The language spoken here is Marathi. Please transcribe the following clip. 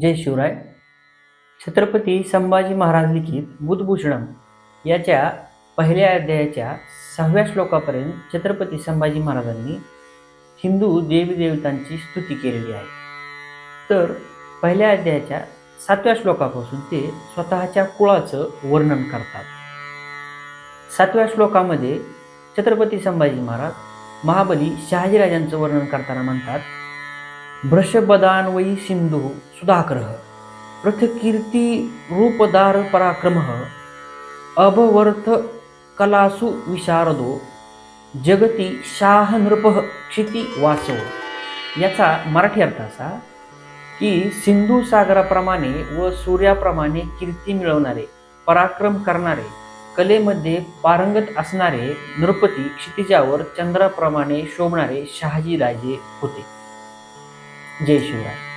जय शिवराय. छत्रपती संभाजी महाराज लिखित बुधभूषणम याच्या पहिल्या अध्यायाच्या सहाव्या श्लोकापर्यंत छत्रपती संभाजी महाराजांनी हिंदू देवी देवतांची स्तुती केलेली आहे. तर पहिल्या अध्यायाच्या सातव्या श्लोकापासून ते स्वतःच्या कुळाचं वर्णन करतात. सातव्या श्लोकामध्ये छत्रपती संभाजी महाराज महाबली शहाजीराजांचं वर्णन करताना म्हणतात भ्रशबदान वै सिंधू सुधाकर। पृथकीर्ती रूपदार पराक्रम। अभवर्थ कलासु विशारदो। जगती शाह नृप क्षिती वासव याचा मराठी अर्थ असा की सिंधू सागराप्रमाणे व सूर्याप्रमाणे कीर्ती मिळवणारे पराक्रम करणारे कलेमध्ये पारंगत असणारे नृपती क्षितिजावर चंद्राप्रमाणे शोभणारे शहाजी राजे होते. जय शिवराय.